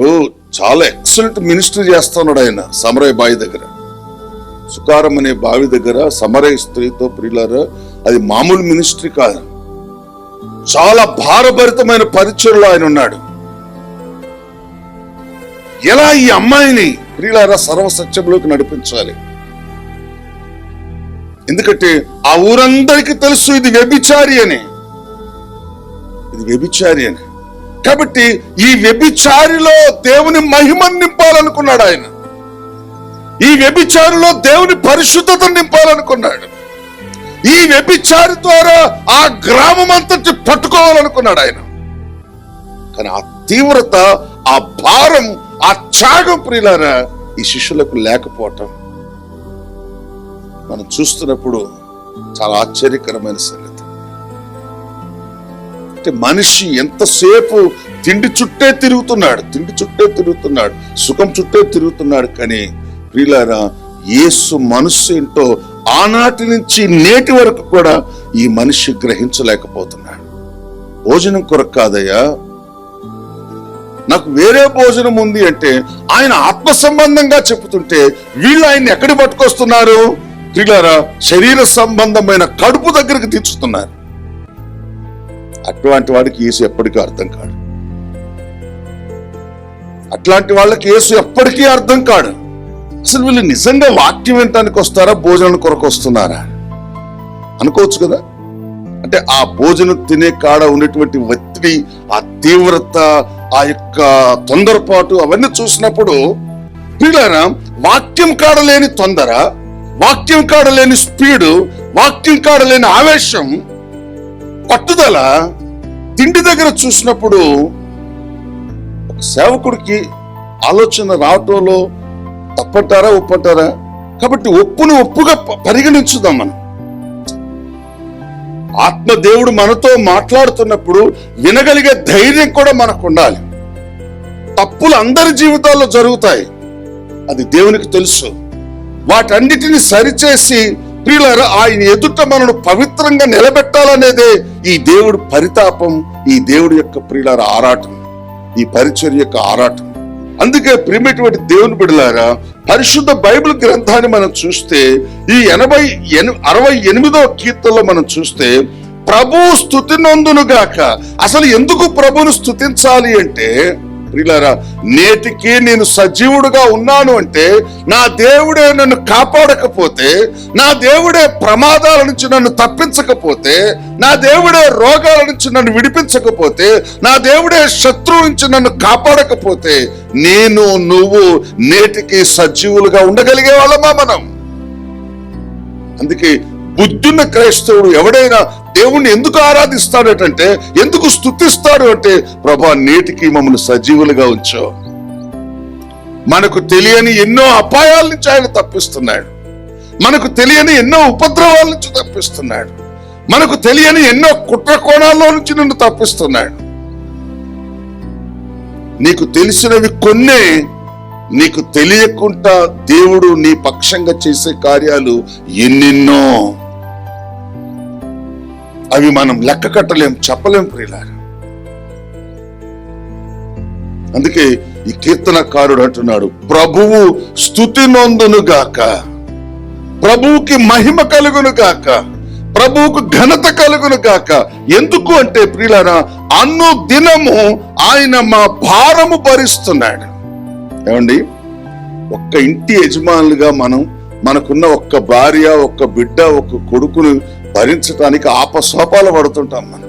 ఓ చాలా excellent ministry చేస్తున్నాడు ఆయన సమరయ్య బావి దగ్గర. సుకారం అనే బావి దగ్గర సమరయ్య స్త్రీతో ప్రియులారా అది మామూలు మినిస్ట్రీ కాదు. చాలా భారభరితమైన పరిచయంలో ఆయన ఉన్నాడు. ఎలా ఈ అమ్మాయిని ప్రియులారా సర్వసత్యంలోకి నడిపించాలి? ఎందుకంటే ఆ ఊరందరికీ తెలుసు ఇది వ్యభిచారి అని. ఇది వ్యభిచారి అని. కాబట్టి ఈ వ్యభిచారిలో దేవుని మహిమను నింపాలనుకున్నాడు ఆయన. ఈ వ్యభిచారిలో దేవుని పరిశుద్ధత నింపాలనుకున్నాడు. ఈ వ్యభిచారి ద్వారా ఆ గ్రామం అంతటి పట్టుకోవాలనుకున్నాడు ఆయన. కానీ ఆ తీవ్రత ఆ భారం ఆ త్యాగం ప్రియులన ఈ శిష్యులకు లేకపోవటం మనం చూస్తున్నప్పుడు చాలా ఆశ్చర్యకరమైన సంగతి. అంటే మనిషి ఎంతసేపు తిండి చుట్టే తిరుగుతున్నాడు తిండి చుట్టే తిరుగుతున్నాడు సుఖం చుట్టే తిరుగుతున్నాడు కానీ ప్రియులారా యేసు మనస్సు ఏంటో ఆనాటి నుంచి నేటి వరకు కూడా ఈ మనిషి గ్రహించలేకపోతున్నాడు. భోజనం కొరకు కాదయ్యా నాకు వేరే భోజనం ఉంది అంటే ఆయన ఆత్మ సంబంధంగా చెప్తుంటే వీళ్ళు ఆయన ఎక్కడి పట్టుకొస్తున్నారు? ప్రియులారా శరీర సంబంధమైన కడుపు దగ్గరికి తీర్చుతున్నారు. అటువంటి వాడికి యేసు ఎప్పటికీ అర్థం కాడు. అట్లాంటి వాళ్ళకి యేసు ఎప్పటికీ అర్థం కాడు. అసలు వీళ్ళు నిజంగా వాక్యం వినటానికి వస్తారా భోజనం కొరకు వస్తున్నారా? అనుకోవచ్చు కదా? అంటే ఆ భోజనం తినే కాడ ఉన్నటువంటి ఒత్తిడి ఆ తీవ్రత ఆ యొక్క తొందరపాటు అవన్నీ చూసినప్పుడు పిల్లరా వాక్యం కాడలేని తొందర వాక్యం కాడలేని స్పీడు వాక్యం కాడలేని ఆవేశం పట్టుదల తిండి దగ్గర చూసినప్పుడు ఒక సేవకుడికి ఆలోచన రావటంలో తప్పంటారా ఒప్పంటారా? కాబట్టి ఒప్పును ఒప్పుగా పరిగణించుదాం మనం. ఆత్మదేవుడు మనతో మాట్లాడుతున్నప్పుడు వినగలిగే ధైర్యం కూడా మనకు ఉండాలి తప్పులు అందరి జీవితాల్లో జరుగుతాయి. అది దేవునికి తెలుసు. వాటన్నిటిని సరిచేసి ప్రియులారా ఆయన ఎదుట మనను పవిత్రంగా నిలబెట్టాలనేదే ఈ దేవుడు పరితాపం ఈ దేవుడి యొక్క ప్రియులార ఆరాటం ఈ పరిచర్ యొక్క ఆరాటం. అందుకే ప్రియమైనటువంటి దేవుని బిడలారా పరిశుద్ధ బైబిల్ గ్రంథాన్ని మనం చూస్తే ఈ ఎనభై అరవై ఎనిమిదో కీర్తనలో మనం చూస్తే ప్రభు స్థుతి గాక అసలు ఎందుకు ప్రభును స్థుతించాలి అంటే ప్రియులారా నేటికి నేను సజీవుడుగా ఉన్నాను అంటే నా దేవుడే నన్ను కాపాడకపోతే నా దేవుడే ప్రమాదాల నుంచి నన్ను తప్పించకపోతే నా దేవుడే రోగాల నుంచి నన్ను విడిపించకపోతే నా దేవుడే శత్రువు నుంచి నన్ను కాపాడకపోతే నేను నువ్వు నేటికి సజీవులుగా ఉండగలిగే వాళ్ళమా మనం? అందుకే బుద్ధున్న క్రైస్తవుడు ఎవడైనా దేవుణ్ణి ఎందుకు ఆరాధిస్తాడటంటే ఎందుకు స్థుతిస్తాడు అంటే ప్రభా నేటికి మమ్మల్ని సజీవులుగా ఉంచో. మనకు తెలియని ఎన్నో అపాయాల నుంచి ఆయన తప్పిస్తున్నాడు. మనకు తెలియని ఎన్నో ఉపద్రవాల నుంచి తప్పిస్తున్నాడు. మనకు తెలియని ఎన్నో కుట్ర కోణాల్లో నుంచి నిన్ను తప్పిస్తున్నాడు. నీకు తెలిసినవి కొన్నే నీకు తెలియకుండా దేవుడు నీ పక్షంగా చేసే కార్యాలు ఎన్నెన్నో. అవి మనం లెక్క కట్టలేం చెప్పలేం ప్రియులారా. అందుకే ఈ కీర్తనకారుడు అంటున్నాడు ప్రభువు స్థుతి నొందును గాక ప్రభువుకి మహిమ కలుగును గాక ప్రభువుకు ఘనత కలుగును గాక. ఎందుకు అంటే ప్రియులారా అన్ను దినము ఆయన మా భారము భరిస్తున్నాడు. ఏమండి? ఒక్క ఇంటి యజమానులుగా మనం మనకున్న ఒక్క భార్య ఒక్క బిడ్డ ఒక్క కొడుకును భరించడానికి ఆపసోపాలు పడుతుంటాం మనం.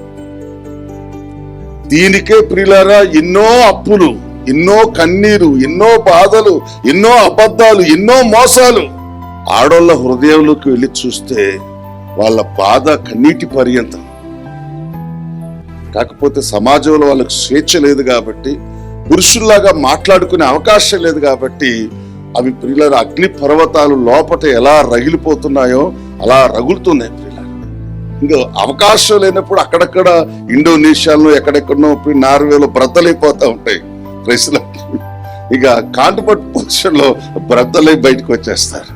దీనికే ప్రియులారా ఎన్నో అప్పులు ఎన్నో కన్నీరు ఎన్నో బాధలు ఎన్నో అబద్ధాలు ఎన్నో మోసాలు ఆడోళ్ళ హృదయంలోకి వెళ్ళి చూస్తే వాళ్ళ బాధ కన్నీటి పర్యంతం. కాకపోతే సమాజంలో వాళ్ళకి స్వేచ్ఛ లేదు కాబట్టి పురుషుల్లాగా మాట్లాడుకునే అవకాశం లేదు కాబట్టి అవి ప్రియుల అగ్ని పర్వతాలు లోపట ఎలా రగిలిపోతున్నాయో అలా రగులుతున్నాయి ఇంకా అవకాశం లేనప్పుడు అక్కడక్కడ ఇండోనేషియాలో ఎక్కడెక్కడో నార్వేలో బ్రద్దలైపోతా ఉంటాయి ప్రశ్నలు ఇక కాంటపట్ పొజిషన్లో బ్రద్దలై బయటకు వచ్చేస్తారు.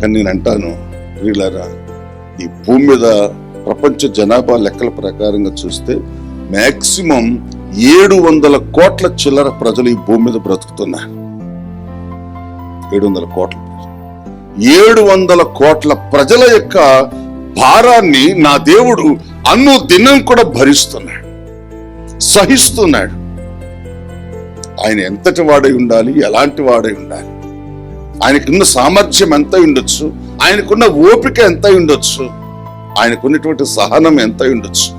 కానీ నేను అంటాను ప్రియులారా ఈ భూమి మీద ప్రపంచ జనాభా లెక్కల ప్రకారంగా చూస్తే మ్యాక్సిమం ఏడు వందల కోట్ల చిల్లర ప్రజలు ఈ భూమి మీద బ్రతుకుతున్నారు. ఏడు వందల కోట్ల. ఏడు వందల కోట్ల ప్రజల యొక్క భారాన్ని నా దేవుడు అన్ను దినం కూడా భరిస్తున్నాడు సహిస్తున్నాడు. ఆయన ఎంతటి వాడై ఉండాలి ఎలాంటి వాడై ఉండాలి? ఆయనకున్న సామర్థ్యం ఎంత ఉండొచ్చు? ఆయనకున్న ఓపిక ఎంత ఉండొచ్చు? ఆయనకున్నటువంటి సహనం ఎంత ఉండొచ్చు?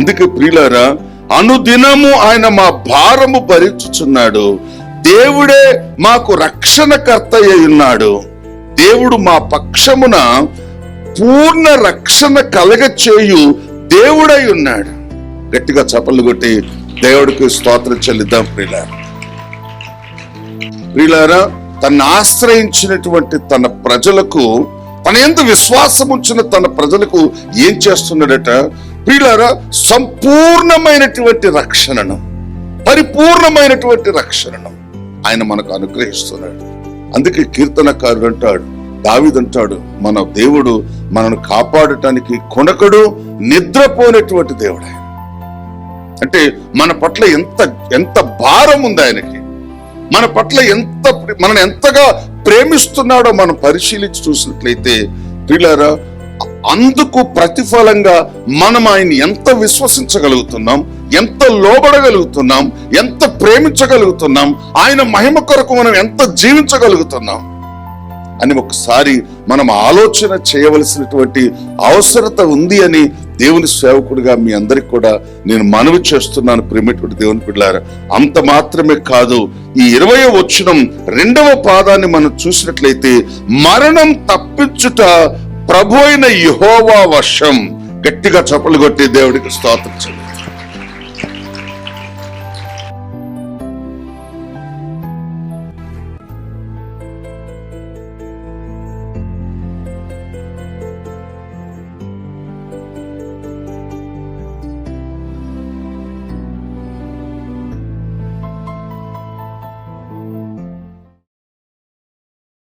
అందుకే ప్రియులారా అనుదినము ఆయన మా భారము భరించుచున్నాడు. దేవుడే మాకు రక్షణకర్త అయి ఉన్నాడు. దేవుడు మా పక్షమున పూర్ణ రక్షణ కలగ చేయు దేవుడై ఉన్నాడు. గట్టిగా చపలు కొట్టి దేవుడికి స్తోత్రం చెల్లిద్దాం ప్రియులారా. ప్రియులారా తను ఆశ్రయించినటువంటి తన ప్రజలకు తన ఎంత విశ్వాసం ఉంచిన తన ప్రజలకు ఏం చేస్తున్నాడట? ప్రియులారా సంపూర్ణమైనటువంటి రక్షణను పరిపూర్ణమైనటువంటి రక్షణను ఆయన మనకు అనుగ్రహిస్తున్నాడు. అందుకే కీర్తనకారుడు అంటాడు దావిదంటాడు మన దేవుడు మనను కాపాడటానికి కొనకడు నిద్రపోయినటువంటి దేవుడు ఆయన. అంటే మన పట్ల ఎంత ఎంత భారం ఉంది ఆయనకి. మన పట్ల ఎంత మనని ఎంతగా ప్రేమిస్తున్నాడో మనం పరిశీలించి చూసినట్లయితే ప్రియులారా అందుకు ప్రతిఫలంగా మనం ఆయన ఎంత విశ్వసించగలుగుతున్నాం ఎంత లోబడగలుగుతున్నాం ఎంత ప్రేమించగలుగుతున్నాం ఆయన మహిమ కొరకు మనం ఎంత జీవించగలుగుతున్నాం అని ఒకసారి మనం ఆలోచన చేయవలసినటువంటి అవసరత ఉంది అని దేవుని సేవకుడిగా మీ అందరికి కూడా నేను మనవి చేస్తున్నాను ప్రేమటువంటి దేవుని పిల్లారా అంత మాత్రమే కాదు ఈ ఇరవై వచ్చినం రెండవ పాదాన్ని మనం చూసినట్లయితే మరణం తప్పించుట ప్రభు అయిన యహోవా వర్షం గట్టిగా చప్పలు కొట్టి దేవుడికి స్తోత్రం